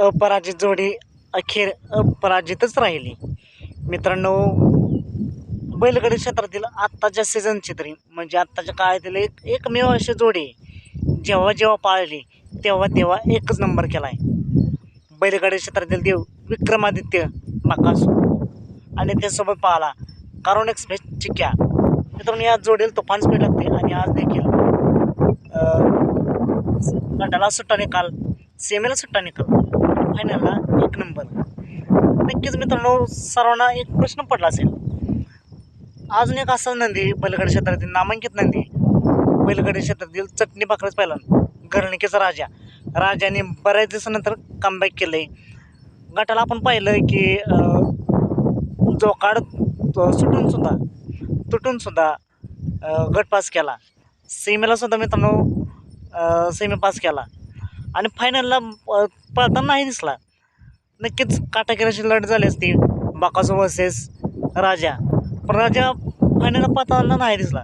अपराजित जोडी अखेर अपराजितच राहिली. मित्रांनो बैलगाडी क्षेत्रातील आत्ताच्या सीझनची तरी म्हणजे आत्ताच्या काळातील एक एकमेव अशी जोडी जेव्हा जेव्हा पाळली तेव्हा तेव्हा एकच नंबर केला आहे बैलगाडी क्षेत्रातील देव विक्रमादित्य माकासू. आणि त्यासोबत पाहला कारोन एक्सप्रेस चिक्या. मित्रांनो या जोडीला तुफान स्पीड लागते आणि आज देखील गटाला सुट्टा निकाल सेमीला सुट्टा निकाल. फायनलला एक नंबर नक्कीच मित्रांनो सर्वांना एक प्रश्न पडला असेल. अजून एक असा नंदी बैलगड क्षेत्रातील नामांकित नंदी. बैलगड क्षेत्रातील चटणी भाकरच पहिला घरणिकेचा राजा. राजाने बऱ्याच दिवसानंतर कमबॅक केलं आहे गटाला आपण पाहिलं की जोकाड सुटूनसुद्धा सुटून सुद्धा तुटून सुद्धा गट पास केला. सीमेलासुद्धा मित्रांनो सीमे सेमी पास केला. आणि फायनलला पळताना नाही दिसला. नक्कीच काटाकिराची लढत झाली असती. बाकासो वर्सेस राजा. पण राजा फायनलला पळताना नाही दिसला.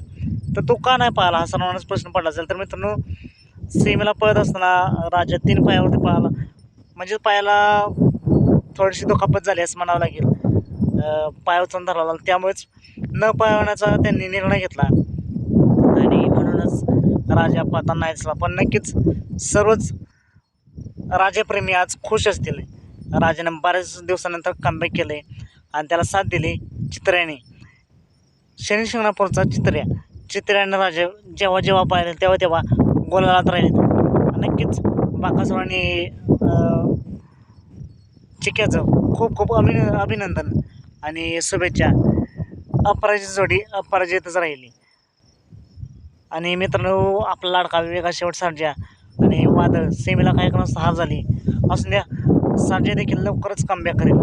तर तो का नाही पाहिला? हा सर्वांनाच प्रश्न पडला असेल. तर मित्रांनो सेमीला पळत असताना राजा तीन पायावरती पळाला. म्हणजे पायाला थोडीशी दुखापत झाली असं म्हणावं लागेल. अं, पाय उचलून धरला. त्यामुळेच न पळवण्याचा त्यांनी निर्णय घेतला. आणि म्हणूनच राजा पळताना नाही दिसला. पण नक्कीच सर्वच राजेप्रेमी आज खुश असतील. राजाने बऱ्याच दिवसानंतर कमबॅक केले आणि त्याला साथ दिली चित्र्याने. शनी शिंगणापूरचा चित्र्या. चित्र्याने राजा जेव्हा जेव्हा पाहिले तेव्हा तेव्हा गोलात राहिले. नक्कीच बाकासुराने चिक्याचं खूप खूप अभिन अभिनंदन आणि शुभेच्छा. अपराजित जोडी अपराजितच राहिली. आणि मित्रांनो आपला लाडका विवेका शेवट सर्जा आणि वादळ सेमीला काही करून सहा झाली. असून द्या सर्जा देखील लवकरच कमबॅक करेल.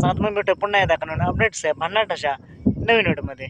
चला तर पुन्हा एकदा. कारण अपडेट्स आहे भन्नाट अशा नवीन व्हिडिओमध्ये